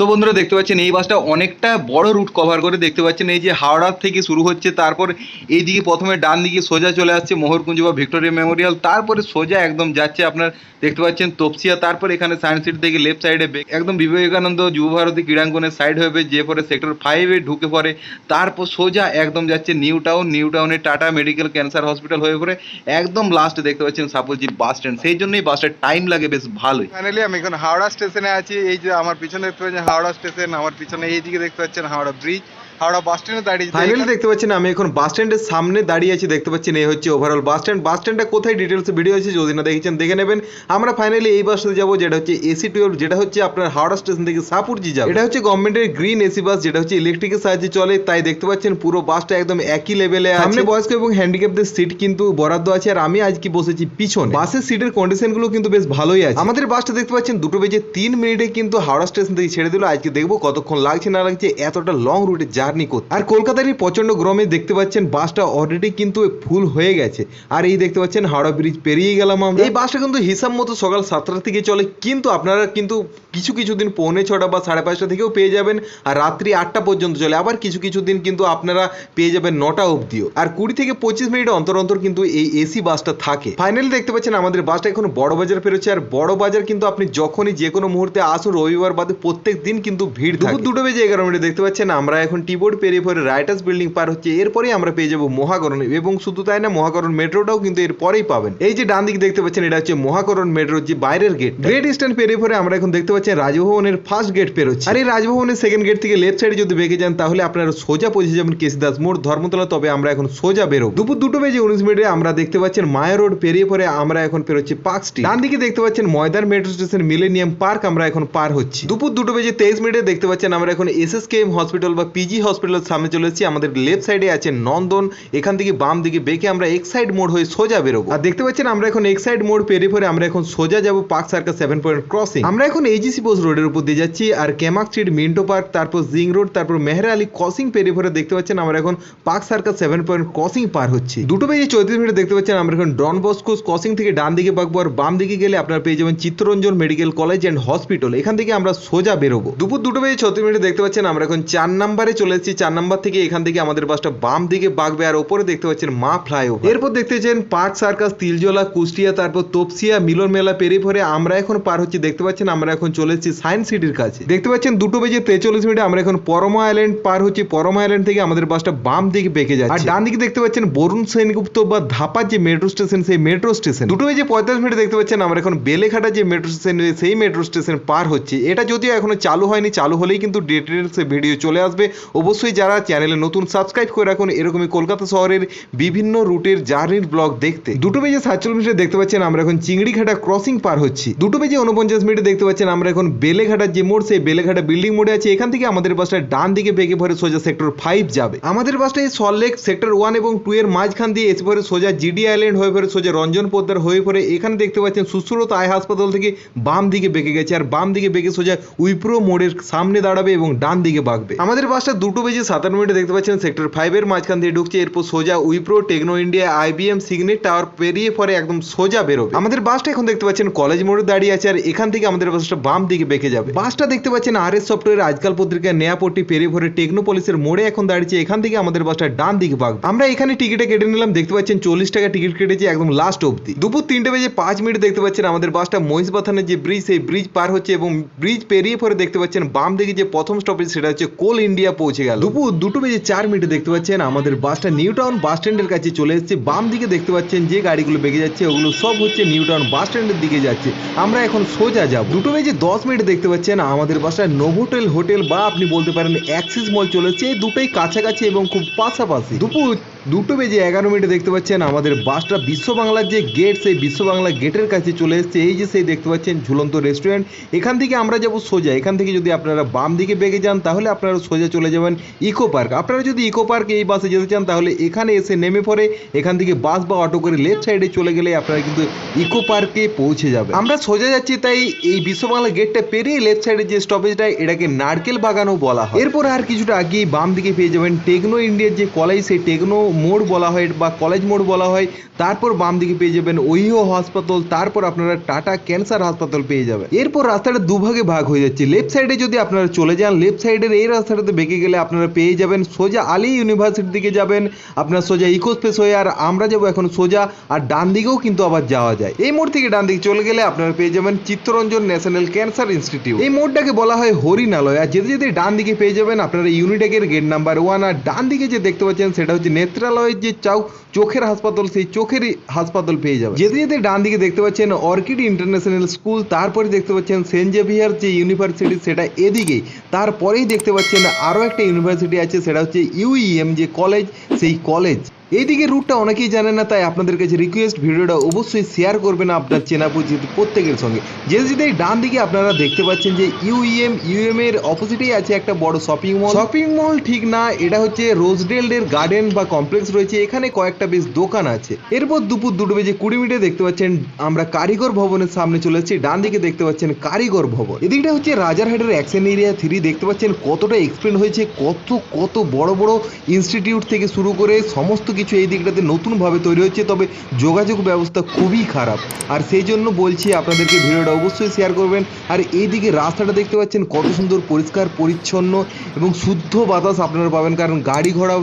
তো বন্ধুরা দেখতে পাচ্ছেন, এই বাসটা অনেকটা বড় রুট কভার করে দেখতে পাচ্ছেন। এই যে হাওড়া থেকে শুরু হচ্ছে, তারপর এইদিকে প্রথমে ডান দিকে সোজা চলে আসছে মোহরকুঞ্জ বা ভিক্টোরিয়া মেমোরিয়াল। তারপরে সোজা একদম যাচ্ছে আপনার, দেখতে পাচ্ছেন তপসিয়া। তারপর এখানে সায়েন্স সিটি থেকে লেফট সাইডে একদম বিবেকানন্দ যুব ভারতী ক্রীড়াঙ্গনের সাইড হয়ে যে পরে সেক্টর ফাইভে ঢুকে পড়ে। তারপর সোজা একদম যাচ্ছে নিউ টাউন। নিউ টাউনে টাটা মেডিকেল ক্যান্সার হসপিটাল হয়ে পড়ে। একদম লাস্টে দেখতে পাচ্ছেন সাপোজি বাস স্ট্যান্ড সেই জন্যই বাসটার টাইম লাগে বেশ ভালোই। ফাইনালি আমি এখন হাওড়া স্টেশনে আছি। এই যে আমার পিছনে দেখতে পাচ্ছেন হাওড়া স্টেশন আমার পিছনে এইদিকে দেখতে পাচ্ছেন হাওড়া ব্রিজ। হাওড়া বাস স্ট্যান্ডে দাঁড়িয়ে ফাইনালি দেখতে পাচ্ছেন আমি এখন বাস স্ট্যান্ডের সামনে দাঁড়িয়ে আছি দেখতে পাচ্ছেন এই হচ্ছে ওভারঅল বাস স্ট্যান্ড। বাস স্ট্যান্ডটা কোথায় ডিটেলস ভিডিও আছে যদি না দেখেছেন দেখে নেবেন। আমরা ফাইনালি এই বাসে যাব যেটা হচ্ছে এসি টুয়েলভ যেটা হচ্ছে আপনার হাওড়া স্টেশন থেকে সাপুরজি যাবে এটা হচ্ছে গভর্নমেন্টের গ্রিন এসি বাস যেটা হচ্ছে ইলেকট্রিকের সাহায্যে চলে। তাই দেখতে পাচ্ছেন পুরো বাসটা একদম একই লেভেলে সামনে বয়স্ক এবং হ্যান্ডিক্যাপদের সিট কিন্তু বরাদ্দ আছে আর আমি আজকে বসেছি পিছনে। বাসের সিটের কন্ডিশনগুলো কিন্তু বেশ ভালোই আছে। আমাদের বাসটা দেখতে পাচ্ছেন দুটো বেজে তিন মিনিটে কিন্তু হাওড়া স্টেশন থেকে ছেড়ে দিল। আজকে দেখব কতক্ষণ লাগছে না লাগছে এতটা লং রুটে জার্নি করতে আর কলকাতার এই প্রচণ্ড গরমে দেখতে পাচ্ছেন বাসটা অলরেডি কিন্তু ফুল হয়ে গেছে। আর এই দেখতে পাচ্ছেন হাওড়া ব্রিজ পেরিয়ে গেলাম আমরা। এই বাসটা কিন্তু হিসাব মতো সকাল সাতটা থেকে চলে কিন্তু আপনারা কিন্তু কিছু কিছু দিন পৌনে ছটা বা সাড়ে পাঁচটা থেকেও পেয়ে যাবেন আর রাত্রি আটটা পর্যন্ত চলে। আবার কিছু কিছু দিন কিন্তু আপনারা পেয়ে যাবেন নটা অবধিও। আর কুড়ি থেকে পঁচিশ মিনিট অন্তর অন্তর কিন্তু এই এসি বাসটা থাকে। ফাইনালি দেখতে পাচ্ছেন আমাদের বাসটা এখন বড় বাজার পেরোচ্ছে আর বড় বাজার কিন্তু আপনি যখনই যে কোনো মুহূর্তে আসুন রবিবার বাদে প্রত্যেক দিন কিন্তু ভিড় দুপুর দুটো বেজে এগারো মিনিট দেখতে পাচ্ছেন আমরা এখন টিবোর্ড পেরিয়ে পরে রাইটার্স বিল্ডিং পার হচ্ছে, এরপরেই আমরা পেয়ে যাব মহাকরণ। এবং শুধু তাই না, মহাকরণ মেট্রোটাও কিন্তু এরপরেই পাবেন। এই যে ডান দিকে দেখতে পাচ্ছেন, এটা হচ্ছে মহাকরণ মেট্রোর যে বাইরের গেট গ্রেট ইস্টার্ন পেরিয়ে পরে আমরা এখন দেখতে পাচ্ছি রাজভবনের ফার্স্ট গেট পেরোচ্ছে। আর এই রাজভবনের সেকেন্ড গেট থেকে লেফট সাইডে যদি বেঁকে যান, তাহলে আপনারা সোজা পৌঁছে যাবেন কেসিদাস মোড়, ধর্মতলা। তবে আমরা এখন সোজা বেরোবো। দুপুর দুটো বেজে উনিশ মিনিটে আমরা দেখতে পাচ্ছেন মায়া রোড পেরিয়ে পরে আমরা এখন পেরোচ্ছি পার্ক স্ট্রিট। ডান দিকে দেখতে পাচ্ছেন Maidan metro station millennium park আমরা এখন পার হচ্ছি। দুপুর দুটো বেজে তেইশ মিনিটে দেখতে পাচ্ছেন আমরা এখন S S K M hospital বা পিজি হসপিটালের সামনে চলে এসেছি। আমাদের লেফট সাইডে আছে নন্দন। এখান থেকে বাম দিকে বেঁকে আমরা এক সাইড মোড় হয়ে সোজা বেরোবো। আর দেখতে পাচ্ছেন, আমরা এখন এক সাইড মোড় পেরিয়ে পরে আমরা এখন সোজা যাব park circus seven point crossing আমরা এখন এজিসি পোস্ট রোডের উপর দিয়ে যাচ্ছি আর কেমাক স্ট্রিট মিন্টো পার্ক তারপর জিং রোড তারপর মেহরা আলী ক্রসিং পেরিয়ে পরে দেখতে পাচ্ছেন আমরা এখন park circus seven point crossing পার হচ্ছি। দুটো বেজে চৌত্রিশ মিনিট দেখতে পাচ্ছেন আমরা এখন ডন বস্কো ক্রসিং থেকে ডান দিকে বাঁকবো আর বাম দিকে গেলে আপনারা পেয়ে যাবেন Chittaranjan medical college and hospital এখান থেকে আমরা সোজা বেরোবো। দুপুর দুটো বেজে ছত্রিশ মিনিটে দেখতে পাচ্ছেন আমরা এখন চার নাম্বারে চলে এসেছি চার নাম্বার থেকে এখান থেকে আমাদের বাসটা বাম দিকে বাঁকবে আর ওপরে দেখতে পাচ্ছেন মা ফ্লাইওভার এরপর দেখতে পাচ্ছেন পার্ক সার্কাস, তিলজলা, কুষ্টিয়া, তারপর তপসিয়া, মিলন মেলা পেরিয়ে পরে আমরা এখন পার হচ্ছি, দেখতে পাচ্ছেন আমরা এখন চলে এসেছি সায়েন্স সিটির কাছে। দেখতে পাচ্ছেন দুটো বেজে তেচল্লিশ মিনিটে আমরা এখন পরমা আইল্যান্ড পার হচ্ছি, পরমা আইল্যান্ড থেকে আমাদের বাসটা বাম দিকে বেঁকে যাচ্ছে। আর ডান দিকে দেখতে পাচ্ছেন বরুণ সেনগুপ্ত বা ধাপার যে মেট্রো স্টেশন সেই মেট্রো স্টেশন দুটো বেজে পঁয়তাল্লিশ মিনিটে দেখতে পাচ্ছেন আমরা এখন বেলেঘাটা যে মেট্রো স্টেশন সেই মেট্রো স্টেশন পার হচ্ছে। এটা যদিও এখনও চালু হয়নি, চালু হলেই কিন্তু ডিটেলস ভিডিও চলে আসবে। অবশ্যই যারা চ্যানেলে নতুন সাবস্ক্রাইব করে রাখুন, এরকমই কলকাতা শহরের বিভিন্ন রুটের জার্নির ব্লগ দেখতে। দুটো বেজে সাতচল্লিশ মিনিটে দেখতে পাচ্ছেন আমরা এখন চিংড়িঘাটা ক্রসিং পার হচ্ছি। দুটো বেজে উনপঞ্চাশ মিনিটে দেখতে পাচ্ছেন আমরা এখন বেলেঘাটার যে মোড়, সেই বেলেঘাটা বিল্ডিং মোড়ে আছে। এখান থেকে আমাদের বাসটা ডান দিকে বেগে ভরে সোজা সেক্টর ফাইভ যাবে। আমাদের বাসটা এই সল্টলেক সেক্টর ওয়ান এবং টু এর মাঝখান দিয়ে এসে পরে সোজা জিডি আইল্যান্ড হয়ে পরে সোজা রঞ্জন পোদ্দার হয়ে পরে এখানে দেখতে পাচ্ছেন সুশ্রুত আয় হাসপাতাল থেকে বাম দিকে বেঁকে গেছে, আর বাম দিকে বেঁকে সোজা উইপ্রো মোড়ের সামনে দাঁড়াবে এবং ডান দিকে বাঁকবে আমাদের বাসটা দুটো বেজে সাতান্ন মিনিটে দেখতে পাচ্ছেন সেক্টর ফাইভের মাঝখান দিয়ে ঢুকছে। এরপর সোজা Wipro, Techno India IBM Signet tower পেরিয়ে পরে একদম সোজা বেরোবে। আমাদের বাসটা এখন দেখতে পাচ্ছেন কলেজ মোড়ে দাঁড়িয়ে আছে আর এখান থেকে আমাদের বাসটা বাম দিকে বেঁকে যাবে। বাসটা দেখতে পাচ্ছেন আর এস সফটওয়্যার আজকাল পত্রিকা নেয়াপট্টি পেরিয়ে ভরে টেকনোপলিসের মোড়ে এখন দাঁড়িয়েছে। এখান থেকে আমাদের বাসটা ডান দিকে বাঁকবে আমরা এখানে টিকিটে কেটে নিলাম। দেখতে পাচ্ছেন চল্লিশ টাকা টিকিট কেটেছি একদম লাস্ট অবধি। দুপুর তিনটে বেজে পাঁচ মিনিট দেখতে পাচ্ছেন আমাদের বাসটা মহিষবাথানের যে ব্রিজ সেই ব্রিজ পার হচ্ছে এবং ব্রিজ পেরিয়ে পরে দেখতে পাচ্ছেন বাম দিকে যে প্রথম স্টপেজ সেটা হচ্ছে কোল ইন্ডিয়া পৌঁছে গেল। দুপুর দুটো বেজে চার মিনিটে দেখতে পাচ্ছেন আমাদের বাসটা নিউ টাউন বাস স্ট্যান্ডের কাছে চলে এসেছে। বাম দিকে দেখতে পাচ্ছেন যে গাড়িগুলো বেগে যাচ্ছে, ওগুলো সব হচ্ছে নিউ টাউন বাস স্ট্যান্ডের দিকে যাচ্ছে। আমরা এখন সোজা যাব। দুটো বেজে দশ মিনিটে দেখতে পাচ্ছেন আমাদের বাসটা নোভোটেল হোটেল বা আপনি বলতে পারেন অ্যাক্সিস মল চলেছে এই দুটোই কাছাকাছি এবং খুব পাশাপাশি। দুপুর দুটো বেজে এগারো মিনিটে দেখতে পাচ্ছেন আমাদের বাসটা বিশ্ব বাংলার যে গেট, সেই বিশ্ব বাংলা গেটের কাছে চলে এসেছে। এই যে সেই দেখতে পাচ্ছেন ঝুলন্ত রেস্টুরেন্ট এখান থেকে আমরা যাব সোজা। এখান থেকে যদি আপনারা বাম দিকে বেগে যান, তাহলে আপনারা সোজা চলে যাবেন ইকো পার্ক। আপনারা যদি ইকো পার্কে এই বাসে যেতে চান, তাহলে এখানে এসে নেমে পড়ে এখান থেকে বাস বা অটো করে লেফট সাইডে চলে গেলে আপনারা কিন্তু ইকো পার্কে পৌঁছে যাবে আমরা সোজা যাচ্ছি, তাই এই বিশ্ব বাংলা গেটটা পেরিয়ে লেফট সাইডে যে স্টপেজটা এটাকে নারকেল বাগানও বলা হয়। এরপর আর কিছুটা আগিয়ে বাম দিকে পেয়ে যাবেন টেকনো ইন্ডিয়ার যে কলেজ সেই টেকনো মোড় বলা হয় বা কলেজ মোড় বলা হয়, তারপর বাম দিকে পেয়ে যাবেন ওইহো হাসপাতাল, তারপর আপনারা টাটা ক্যান্সার হাসপাতাল পেয়ে যাবেন। এরপর রাস্তাটা দুভাগে ভাগ হয়ে যাচ্ছে। লেফট সাইডে যদি আপনারা চলে যান লেফট সাইডের এই রাস্তাটাতে বেঁকে গেলে আপনারা পেয়ে যাবেন সোজা আলী ইউনিভার্সিটির দিকে যাবেন, আপনার সোজা ইকো স্পেস হয়ে আর আমরা যাব এখন সোজা আর ডান দিকেও কিন্তু আবার যাওয়া যায়। এই মোড় থেকে ডান দিকে চলে গেলে আপনারা পেয়ে যাবেন চিত্তরঞ্জন ন্যাশনাল ক্যান্সার ইনস্টিটিউট। এই মোড়টাকে বলা হয় হরিণালয় আর যেতে যেতে ডান দিকে পেয়ে যাবেন আপনারা ইউনিটেকের গেট নাম্বার ওয়ান আর ডান দিকে যে দেখতে পাচ্ছেন সেটা হচ্ছে নেত্রালয়ের যে চাউ, চোখের হাসপাতাল, সেই চোখেরই হাসপাতাল পেয়ে যাবে যেতে যেতে ডান দিকে দেখতে পাচ্ছেন অর্কিড ইন্টারন্যাশনাল স্কুল, তারপরে দেখতে পাচ্ছেন সেন্ট জেভিয়ার যে ইউনিভার্সিটি, সেটা এদিকেই। তারপরেই দেখতে পাচ্ছেন আরও একটা ইউনিভার্সিটি আছে, সেটা হচ্ছে ইউইএম যে কলেজ, সেই কলেজ। এইদিকে রুটটা অনেকেই জানে না, তাই আপনাদের কাছে রিকোয়েস্ট ভিডিওটা অবশ্যই শেয়ার করবেন আপনার চেনা পরিচিত প্রত্যেকের সঙ্গে। যেতে যেতে ডান দিকে আপনারা দেখতে পাচ্ছেন যে ইউইএম ইউএম এর অপোজিটেই আছে একটা বড় শপিং মল শপিং মল ঠিক না, এটা হচ্ছে রোজডেলের গার্ডেন বা কমপ্লেক্স রয়েছে, এখানে কয়েকটা বেশ দোকান আছে। এরপর দুপুর দুটো বেজে কুড়ি মিনিটে দেখতে পাচ্ছেন আমরা কারিগর ভবনের সামনে চলে এসেছি, ডান দিকে দেখতে পাচ্ছেন কারিগর ভবন। এদিকটা হচ্ছে রাজারহাটের অ্যাকশন এরিয়া থ্রি দেখতে পাচ্ছেন কতটা এক্সপ্লেন হয়েছে, কত কত বড় বড় ইনস্টিটিউট থেকে শুরু করে সমস্ত কিছু এই দিকটাতে নতুনভাবে তৈরি হচ্ছে, তবে যোগাযোগ ব্যবস্থা খুবই খারাপ। আর সেই জন্য বলছি আপনাদেরকে ভিডিওটা অবশ্যই শেয়ার করবেন। আর এই দিকে রাস্তাটা দেখতে পাচ্ছেন, কত সুন্দর পরিষ্কার, পরিচ্ছন্ন এবং শুদ্ধ বাতাস আপনারা পাবেন, কারণ গাড়ি ঘোড়া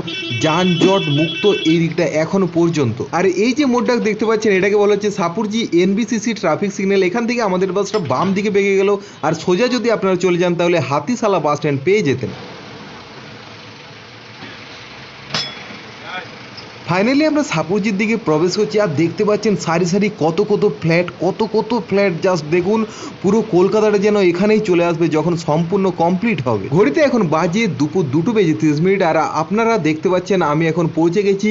যানজট মুক্ত এই দিকটা এখনও পর্যন্ত। আর এই যে মোড়টা দেখতে পাচ্ছেন, এটাকে বলা হচ্ছে সাপুরজি এনবিসিসি ট্রাফিক সিগন্যাল এখান থেকে আমাদের বাসটা বাম দিকে বেগে গেল। আর সোজা যদি আপনারা চলে যান, তাহলে হাতিশালা বাস স্ট্যান্ড পেয়ে যেতেন। ফাইনালি আমরা সাপুরজির দিকে প্রবেশ করছি আর দেখতে পাচ্ছেন সারি সারি কত কত ফ্ল্যাট, কত কত ফ্ল্যাট জাস্ট দেখুন পুরো কলকাতাটা যেন এখানেই চলে আসবে যখন সম্পূর্ণ কমপ্লিট হবে। ঘড়িতে এখন বাজে দুপুর দুটো বেজে তিরিশ মিনিট আর আপনারা দেখতে পাচ্ছেন আমি এখন পৌঁছে গেছি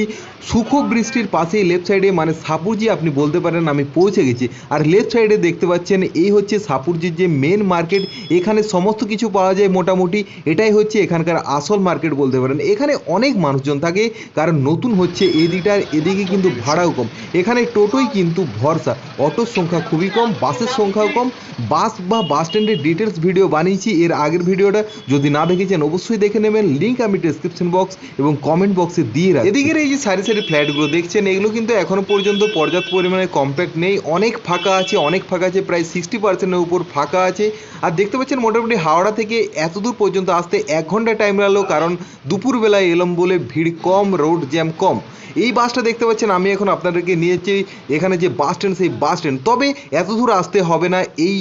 সুখ বৃষ্টির পাশেই লেফট সাইডে মানে সাপুরজি আপনি বলতে পারেন আমি পৌঁছে গেছি। আর লেফট সাইডে দেখতে পাচ্ছেন এই হচ্ছে সাপুরজির যে মেন মার্কেট এখানে সমস্ত কিছু পাওয়া যায় মোটামুটি। এটাই হচ্ছে এখানকার আসল মার্কেট বলতে পারেন। এখানে অনেক মানুষজন থাকে, কারণ নতুন হচ্ছে এদিকটার এদিকে কিন্তু ভাড়াও কম। এখানে টোটোই কিন্তু ভরসা। অটোর সংখ্যা খুবই কম, বাসের সংখ্যাও কম। বাস বা বাস স্ট্যান্ডের ডিটেলস ভিডিও বানিয়েছি, এর আগের ভিডিওটা যদি না দেখেছেন অবশ্যই দেখে নেবেন। লিঙ্ক আমি ডিসক্রিপশন বক্স এবং কমেন্ট বক্সে দিয়ে রাখি এদিকের এই যে সারি সারি ফ্ল্যাটগুলো দেখছেন, এগুলো কিন্তু এখনও পর্যন্ত পর্যাপ্ত পরিমাণে কম্প্যাক্ট নেই। অনেক ফাঁকা আছে, অনেক ফাঁকা আছে, প্রায় সিক্সটি পার্সেন্টের উপর ফাঁকা আছে। আর দেখতে পাচ্ছেন মোটামুটি হাওড়া থেকে এত দূর পর্যন্ত আসতে এক ঘণ্টা টাইম লাগল, কারণ দুপুরবেলায় এলাম বলে ভিড় কম রোড জ্যাম কম। এই বাসটা দেখতে পাচ্ছেন, আমি এখন আপনাদেরকে নিয়েছি এখানে যে বাস স্ট্যান্ড সেই বাস স্ট্যান্ড তবে এত দূর আসতে হবে না, এই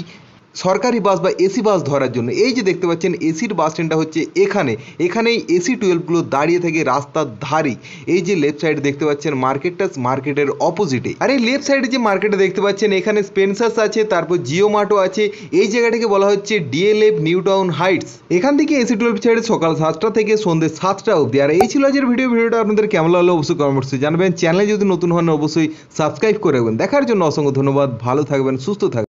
সরকারি বাস বা এসি বাস ধরার জন্য। এই যে দেখতে পাচ্ছেন, এসির বাস স্ট্যান্ডটা হচ্ছে এখানে। এখানেই এসি টুয়েলভগুলো দাঁড়িয়ে থাকে রাস্তার ধারি এই যে লেফট সাইডে দেখতে পাচ্ছেন, মার্কেটটা মার্কেটের অপোজিটে। আর এই লেফট সাইডে যে মার্কেটে দেখতে পাচ্ছেন, এখানে স্পেন্সার্স আছে, তারপর জিও মার্টও আছে। এই জায়গাটাকে বলা হচ্ছে ডিএলএফ নিউ টাউন হাইটস। এখান থেকে এসি টুয়েলভ ছেড়ে সকাল সাতটা থেকে সন্ধ্যে সাতটা অবধি। আর এই ছিল আজকের ভিডিও। ভিডিওটা আপনাদের কেমন লাগল অবশ্যই কমেন্টসে জানাবেন। চ্যানেলে যদি নতুন হন, অবশ্যই সাবস্ক্রাইব করে রাখবেন। দেখার জন্য অসংখ্য ধন্যবাদ। ভালো থাকবেন, সুস্থ থাকবেন।